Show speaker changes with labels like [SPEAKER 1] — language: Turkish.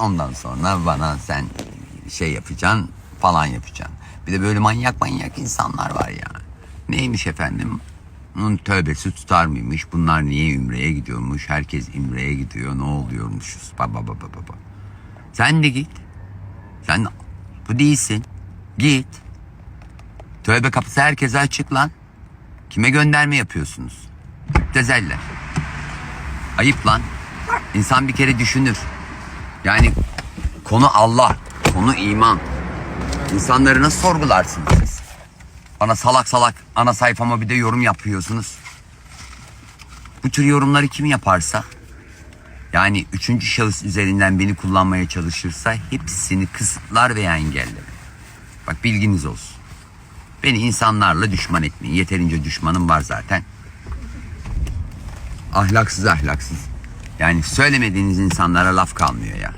[SPEAKER 1] Ondan sonra bana sen şey yapacaksın falan yapacaksın. Bir de böyle manyak manyak insanlar var ya. Neymiş efendim? Bunun tövbesi tutar mıymış? Bunlar niye ümreye gidiyormuş? Herkes ümreye gidiyor. Ne oluyormuşuz? Baba baba baba. Sen de git. Sen bu değilsin. Git. Tövbe kapısı herkese açık lan. Kime gönderme yapıyorsunuz? Müptezeller. Ayıp lan. İnsan bir kere düşünür. Yani konu Allah, konu iman. İnsanları nasıl sorgularsınız siz? Bana salak salak ana sayfama bir de yorum yapıyorsunuz. Bu tür yorumları kim yaparsa yani üçüncü şahıs üzerinden beni kullanmaya çalışırsa hepsini kısıtlar veya engeller. Bak bilginiz olsun. Beni insanlarla düşman etmeyin. Yeterince düşmanım var zaten. Ahlaksız ahlaksız. Yani söylemediğiniz insanlara laf kalmıyor ya.